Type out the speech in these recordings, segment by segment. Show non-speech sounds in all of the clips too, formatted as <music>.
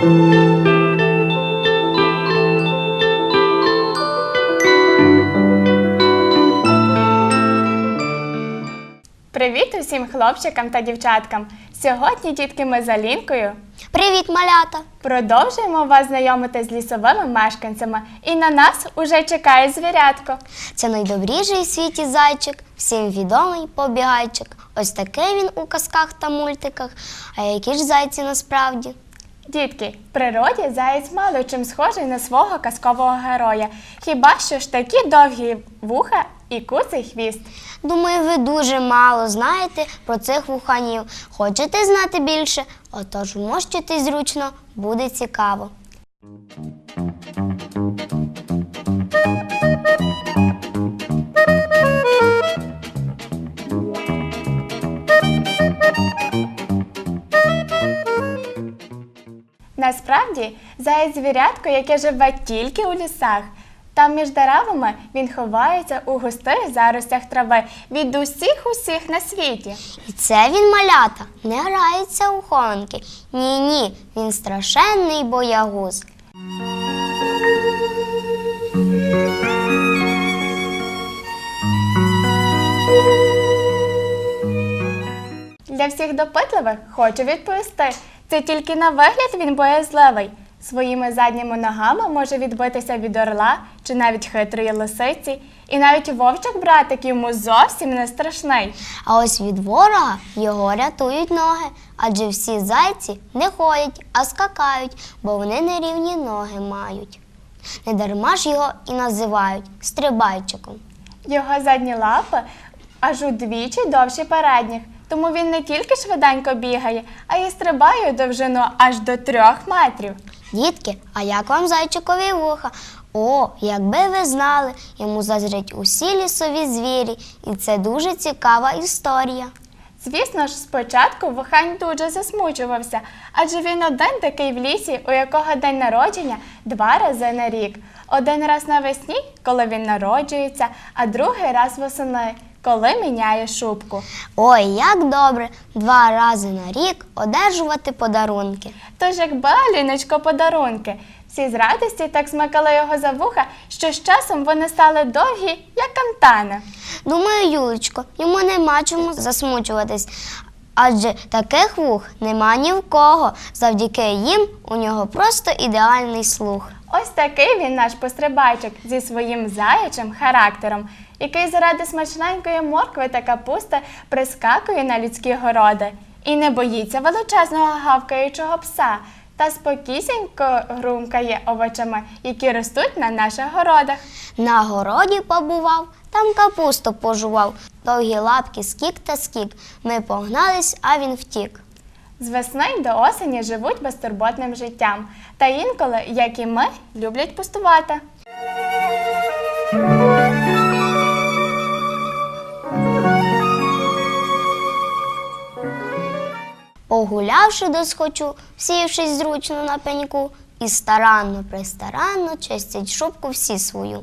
Привіт усім хлопчикам та дівчаткам! Сьогодні, дітки, ми з Алінкою Привіт, малята! продовжуємо вас знайомити з лісовими мешканцями. І на нас уже чекає звірятко. Це найдобріший у світі зайчик, всім відомий побігайчик. Ось такий він у казках та мультиках. А які ж зайці насправді? Дітки, в природі заєць мало чим схожий на свого казкового героя. Хіба що ж такі довгі вуха і куций хвіст. Думаю, ви дуже мало знаєте про цих вуханів. Хочете знати більше? Отож, вмощуйтесь зручно, буде цікаво. Насправді, заєць звірятко, яке живе тільки у лісах. Там між деревами він ховається у густих заростях трави від усіх усіх на світі. І це він малята, не грається у хованки. Ні, ні, він страшенний боягуз. Для всіх допитливих хочу відповісти. Це тільки на вигляд він боязливий. Своїми задніми ногами може відбитися від орла чи навіть хитрої лисиці. І навіть вовчик братик йому зовсім не страшний. А ось від ворога його рятують ноги, адже всі зайці не ходять, а скакають, бо вони нерівні ноги мають. Не дарма ж його і називають стрибайчиком. Його задні лапи аж удвічі довші передніх. Тому він не тільки швиденько бігає, а й стрибає довжину аж до трьох метрів. Дітки, а як вам зайчикові вуха? О, якби ви знали, йому заздрять усі лісові звірі, і це дуже цікава історія. Звісно ж, спочатку вухань дуже засмучувався, адже він один такий в лісі, у якого день народження два рази на рік. Один раз навесні, коли він народжується, а другий раз восени, коли міняє шубку. Ой, як добре два рази на рік одержувати подарунки. Тож, якби Аліночко подарунки, всі з радості так смикали його за вуха, що з часом вони стали довгі, як кантани. Думаю, Юлечко, йому нема чому засмучуватись. Адже таких вух нема ні в кого. Завдяки їм у нього просто ідеальний слух. Ось такий він наш пострибайчик зі своїм заячим характером, який заради смачненької моркви та капусти прискакує на людські городи і не боїться величезного гавкаючого пса та спокійсінько грумкає овочами, які ростуть на наших городах. На городі побував, там капусту пожував. Довгі лапки скік та скік. Ми погнались, а він втік. З весни до осені живуть безтурботним життям, та інколи, як і ми, люблять пустувати. Погулявши досхочу, сівшись зручно на пеньку, і старанно, пристаранно чистять шубку всі свою.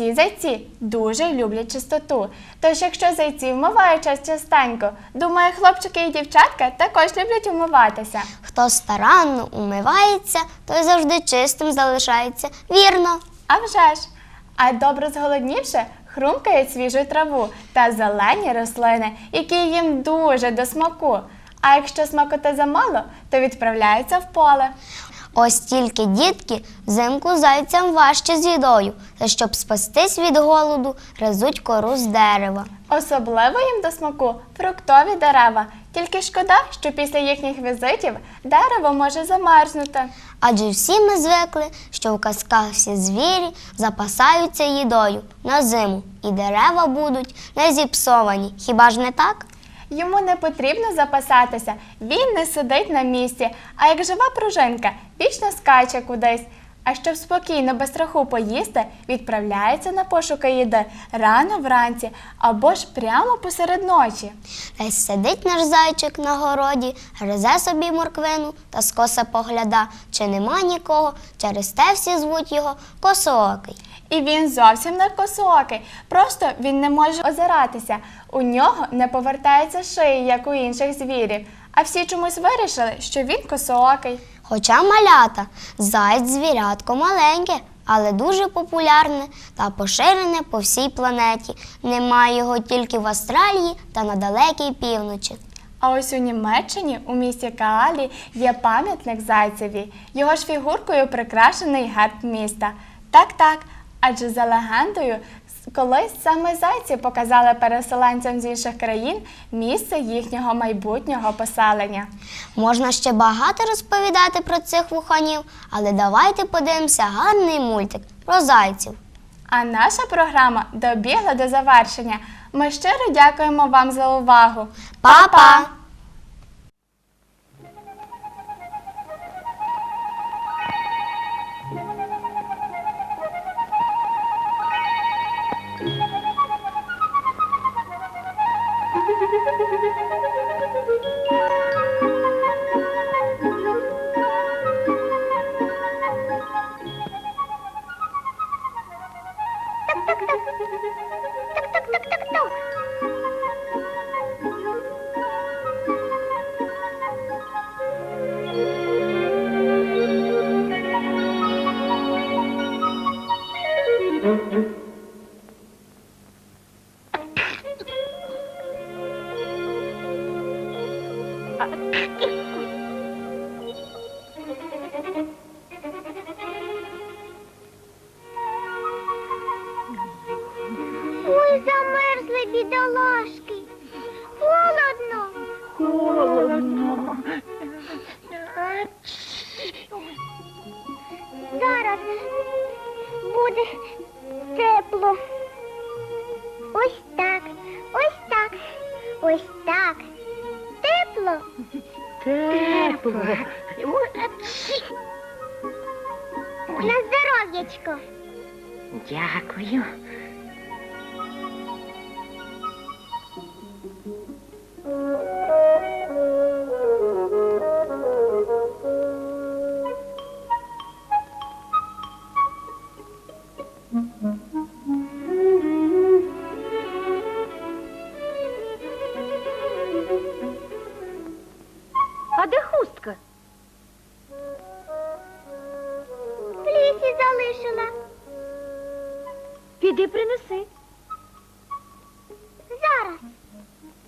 Всі зайці дуже люблять чистоту. Тож, якщо зайці вмивають час частенько, думаю, хлопчики і дівчатка також люблять умиватися. Хто старанно умивається, той завжди чистим залишається. Вірно. А вже ж! А добре зголоднівши, хрумкають свіжу траву та зелені рослини, які їм дуже до смаку. А якщо смакоти замало, то відправляються в поле. Ось тільки дітки взимку зайцям важче з їдою, та щоб спастись від голоду, резуть кору з дерева. Особливо їм до смаку фруктові дерева. Тільки шкода, що після їхніх візитів дерево може замерзнути. Адже всі ми звикли, що в казках всі звірі запасаються їдою на зиму, і дерева будуть не зіпсовані. Хіба ж не так? Йому не потрібно запасатися, він не сидить на місці, а як жива пружинка, вічно скаче кудись. А щоб спокійно без страху поїсти, відправляється на пошуки їди рано вранці або ж прямо посеред ночі. Десь сидить наш зайчик на городі, гризе собі морквину та скоса погляда, чи нема нікого, через те всі звуть його косоокий. І він зовсім не косоокий, просто він не може озиратися. У нього не повертається шиї, як у інших звірів, а всі чомусь вирішили, що він косоокий. Хоча малята, заєць звірятко маленьке, але дуже популярне та поширене по всій планеті. Немає його тільки в Австралії та на далекій півночі. А ось у Німеччині, у місті Каалі, є пам'ятник зайцеві. Його ж фігуркою прикрашений герб міста. Так, так. Адже за легендою, колись саме зайці показали переселенцям з інших країн місце їхнього майбутнього поселення. Можна ще багато розповідати про цих вуханів, але давайте подивимося гарний мультик про зайців. А наша програма добігла до завершення. Ми щиро дякуємо вам за увагу. Па-па! Холодно. Зараз буде тепло. Ось так, ось так, ось так. Тепло. Тепло. На здоров'ячко. Дякую.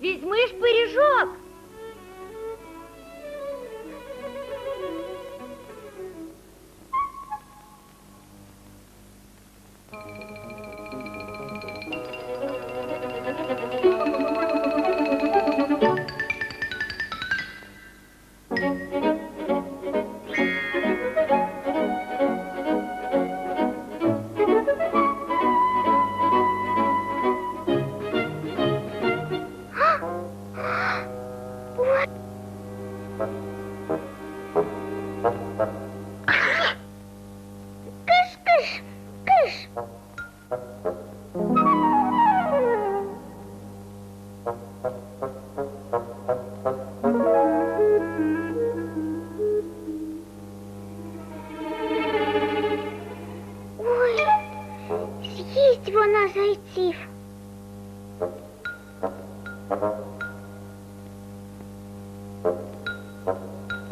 Візьми ж пиріжок. Вона Thank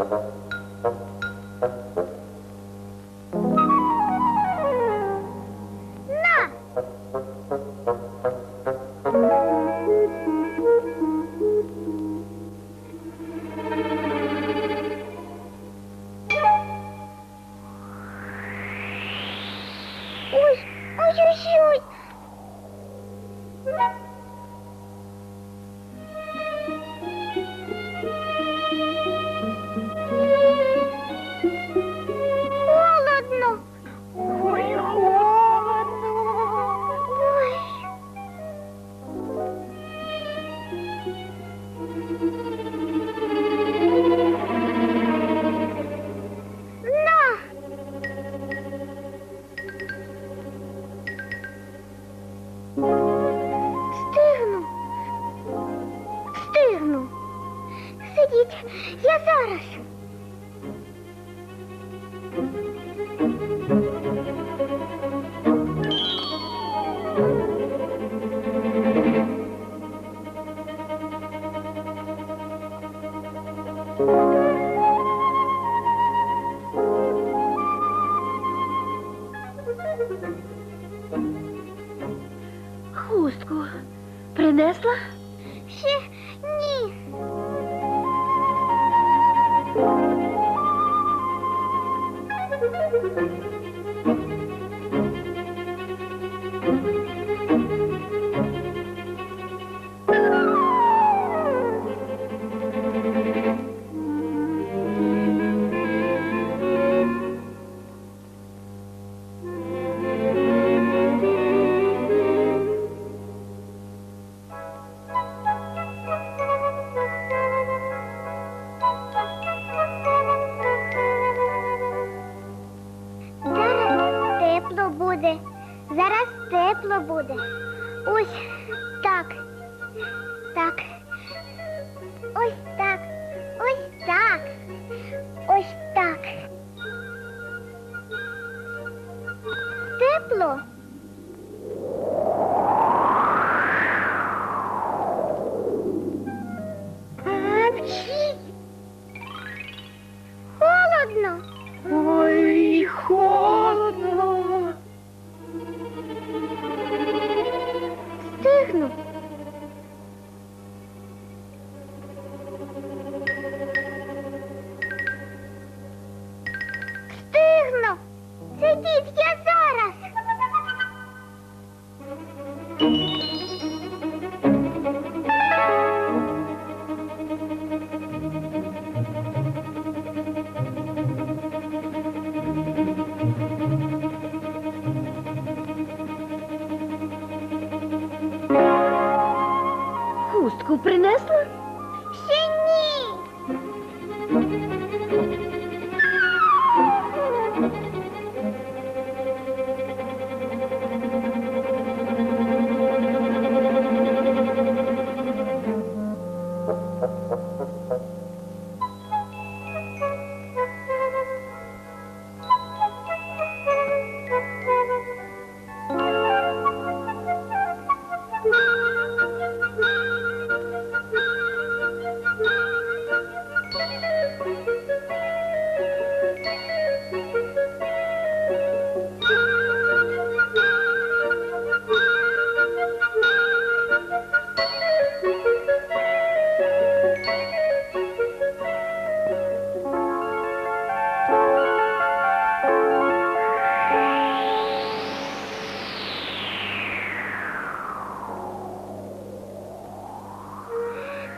На! Встигну, встигну. Сидіть, я зараз. Thank you хустку принесла? Ще Тепло.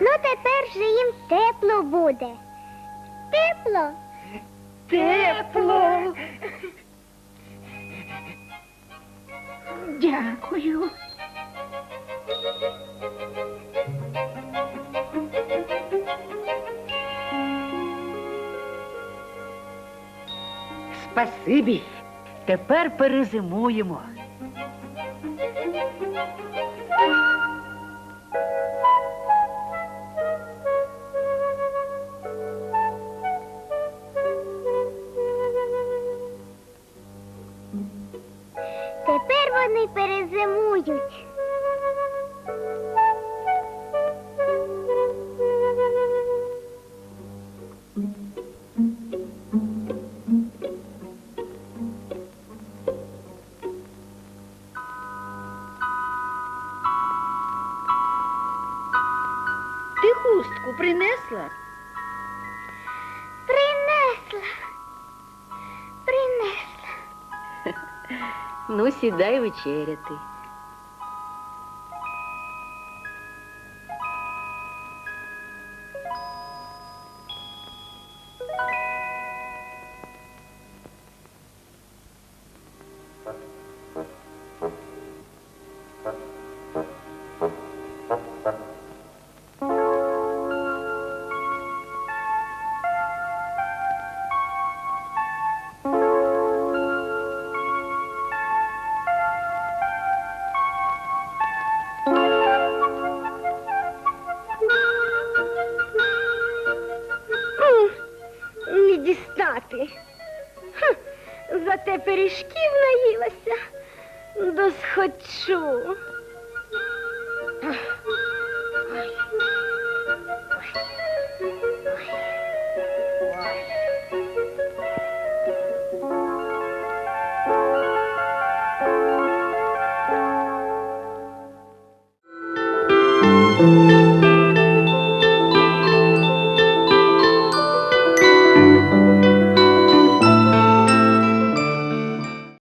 Ну тепер же їм тепло буде. Тепло. Тепло. Дякую. Спасибі. Тепер перезимуємо. Хустку принесла? Принесла. Принесла. <laughs> Ну, сідай вечеряти. Досхочу.